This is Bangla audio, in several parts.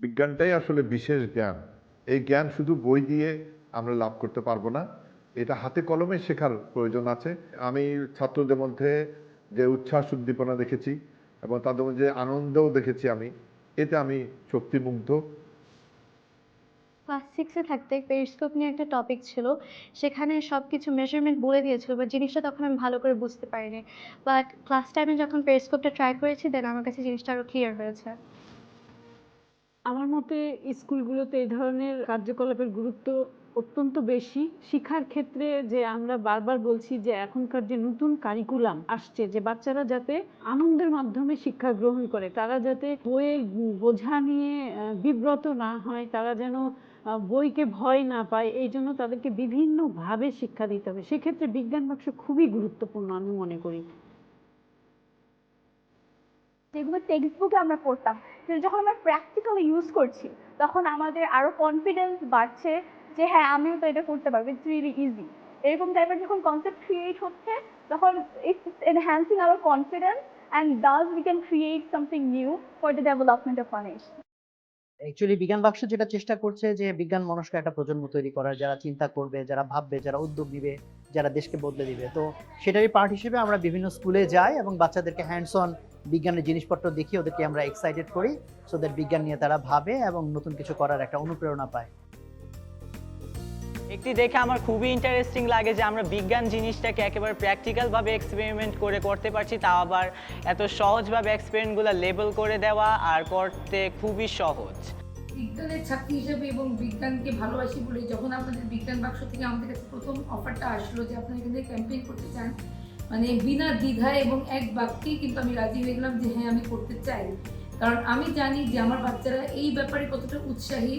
বিজ্ঞানটাই আসলে বিশেষ জ্ঞান। এই জ্ঞান শুধু বই দিয়ে আমরা লাভ করতে পারব না, এটা হাতে কলমে শেখার প্রয়োজন আছে। আমি ছাত্রদের মধ্যে যে উচ্ছ্বাস উদ্দীপনা দেখেছি এবং তাদের মধ্যে আনন্দও দেখেছি আমি, এতে আমি শক্তিমুগ্ধ। ক্লাস সিক্সে থাকতে পেরিস্কোপ নিয়ে একটা টপিক ছিল, সেখানে সব কিছু মেজারমেন্ট বলে দিয়েছিল বা জিনিসটা তখন আমি ভালো করে বুঝতে পারিনি। বাট ক্লাস টাইমে যখন পেরিস্কোপটা ট্রাই করেছি দেন আমার কাছে জিনিসটা আরও ক্লিয়ার হয়েছে। আমার মতে স্কুলগুলোতে এই ধরনের কার্যকলাপের গুরুত্ব অত্যন্ত বেশি। শিক্ষার ক্ষেত্রে যে আমরা বারবার বলছি যে এখনকার যে নতুন কারিকুলাম আসছে, যে বাচ্চারা যাতে আনন্দের মাধ্যমে শিক্ষা গ্রহণ করে, তারা যাতে বইয়ের বোঝা নিয়ে বিব্রত না হয়, তারা যেন বইকে ভয় না পায়, এই জন্য তাদেরকে বিভিন্নভাবে শিক্ষা দিতে হবে। সেক্ষেত্রে বিজ্ঞান বাক্স খুবই গুরুত্বপূর্ণ আমি মনে করি। যেগুলো টেক্সট বুকে আমরা পড়তাম যখন আমরা প্র্যাকটিক্যালি ইউজ করছি, তখন আমাদের আরও কনফিডেন্স বাড়ছে যে হ্যাঁ আমিও তো এটা করতে পারব ইটস রিয়েলি ইজি এরকম টাইপের যখন কনসেপ্ট ক্রিয়েট হচ্ছে, তখন it's enhancing our confidence and thus we can create something new for the development of মানুষ অ্যাকচুয়ালি বিজ্ঞান বাক্স যেটা চেষ্টা করছে যে বিজ্ঞান মনস্ক একটা প্রজন্ম তৈরি করার, যারা চিন্তা করবে, যারা ভাববে, যারা উদ্যোগ নিবে, যারা দেশকে বদলে দিবে। তো সেটারই পার্ট হিসেবে আমরা বিভিন্ন স্কুলে যাই এবং বাচ্চাদেরকে হ্যান্ডস অন বিজ্ঞানের জিনিসপত্র দেখিয়ে ওদেরকে আমরা এক্সাইটেড করি সো দ্যাট বিজ্ঞান নিয়ে তারা ভাবে এবং নতুন কিছু করার একটা অনুপ্রেরণা পায়। একটি দেখে আমার খুবই ইন্টারেস্টিং লাগে যে আমরা বিজ্ঞান জিনিসটাকে একেবারে প্র্যাকটিক্যালভাবে এক্সপেরিমেন্ট করে করতে পারছি তাও আবার এত সহজভাবে এক্সপেরিমেন্টগুলো লেবেল করে দেওয়া আর করতে খুবই সহজ। বিজ্ঞানের ছাত্রী হিসেবে এবং বিজ্ঞানকে ভালোবাসি বলে যখন আপনাদের বিজ্ঞান বাক্স থেকে আমাদের কাছে প্রথম অফারটা আসলো যে আপনারা এখানে ক্যাম্পেইন করতে চান মানে বিনা দ্বিধায় এবং এক বাক্যেই কিন্তু আমি রাজি হয়ে গেলাম যে হ্যাঁ আমি করতে চাই। কারণ আমি জানি যে আমার বাচ্চারা এই ব্যাপারে কতটা উৎসাহী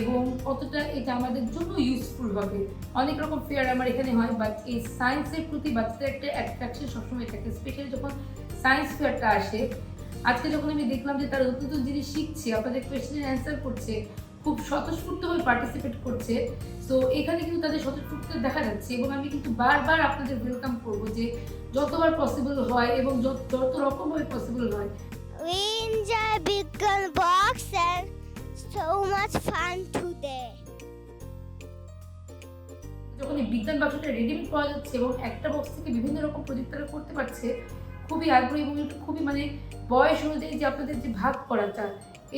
এবং কতটা এটা আমাদের জন্য ইউজফুল হবে। অনেক রকম ফেয়ার আমার এখানে হয় বাট এই সায়েন্সের প্রতি বাচ্চাদের একটা অ্যাট্রাকশন সবসময় থাকে স্পেশালি যখন সায়েন্স ফেয়ারটা আসে। আজকে যখন আমি দেখলাম যে তারা নতুন নতুন জিনিস শিখছে আপনাদের কোয়েশ্চেন অ্যান্সার করছে খুব স্বতঃস্ফূর্তভাবে পার্টিসিপেট করছে সো এখানে কিন্তু তাদের স্বতঃস্ফূর্ত দেখা যাচ্ছে এবং আমি কিন্তু বারবার আপনাদের ওয়েলকাম করব যে যতবার পসিবল হয় এবং যত রকমভাবে পসিবল হয় We enjoy big gun box and so much fun today. যখন এই বিজ্ঞান বাক্সটা রেডিমেড পাওয়া যাচ্ছে এবং একটা বক্স থেকে বিভিন্ন রকম প্রজেক্ট তারা করতে পারছে খুবই আগ্রহী এবং খুবই মানে বয়স অনুযায়ী যে আপনাদের যে ভাগ করাটা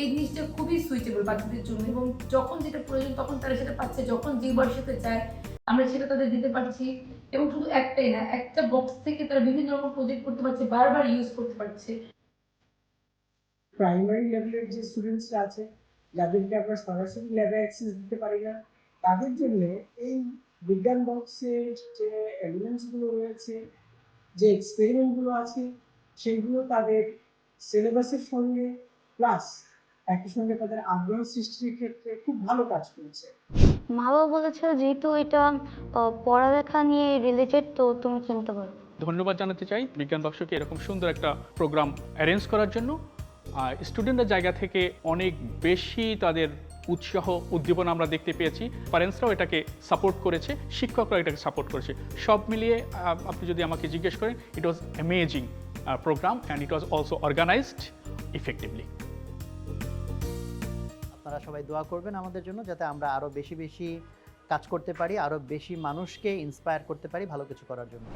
এই জিনিসটা খুবই সুইটেবল বাচ্চাদের জন্য এবং যখন যেটা প্রয়োজন তখন তারা সেটা পাচ্ছে, যখন যে বয়সেতে চায় আমরা সেটা তাদের দিতে পারছি এবং শুধু একটাই না, একটা বক্স থেকে তারা বিভিন্ন রকম প্রজেক্ট করতে পারছে, বারবার ইউজ করতে পারছে। প্রাইমারি লেভেলের যে স্টুডেন্টসরা আছে, যাদেরকে আমরা সরাসরি ল্যাবে অ্যাক্সেস দিতে পারি না, তাদের জন্য এই বিজ্ঞান বক্সের যে এলিমেন্টসগুলো রয়েছে, যে এক্সপেরিমেন্টগুলো আছে, সেগুলো তাদের সিলেবাসের সঙ্গে প্লাস একই সঙ্গে তাদের আগ্রহ সৃষ্টির ক্ষেত্রে খুব ভালো কাজ করেছে। মা বাবা বলেছে যেহেতু এটা পড়ালেখা নিয়ে রিলেটেড তো তুমি চিন্তা করো ধন্যবাদ জানাতে চাই বিজ্ঞান বাক্সকে এরকম সুন্দর একটা প্রোগ্রাম অ্যারেঞ্জ করার জন্য। স্টুডেন্টের জায়গা থেকে অনেক বেশি তাদের উৎসাহ উদ্দীপনা আমরা দেখতে পেয়েছি। প্যারেন্টসরাও এটাকে সাপোর্ট করেছে শিক্ষকরাও এটাকে সাপোর্ট করেছে। সব মিলিয়ে আপনি যদি আমাকে জিজ্ঞেস করেন it was amazing programme and it was also organised effectively আপনারা সবাই দোয়া করবেন আমাদের জন্য যাতে আমরা আরও বেশি বেশি কাজ করতে পারি আরও বেশি মানুষকে ইন্সপায়ার করতে পারি ভালো কিছু করার জন্য।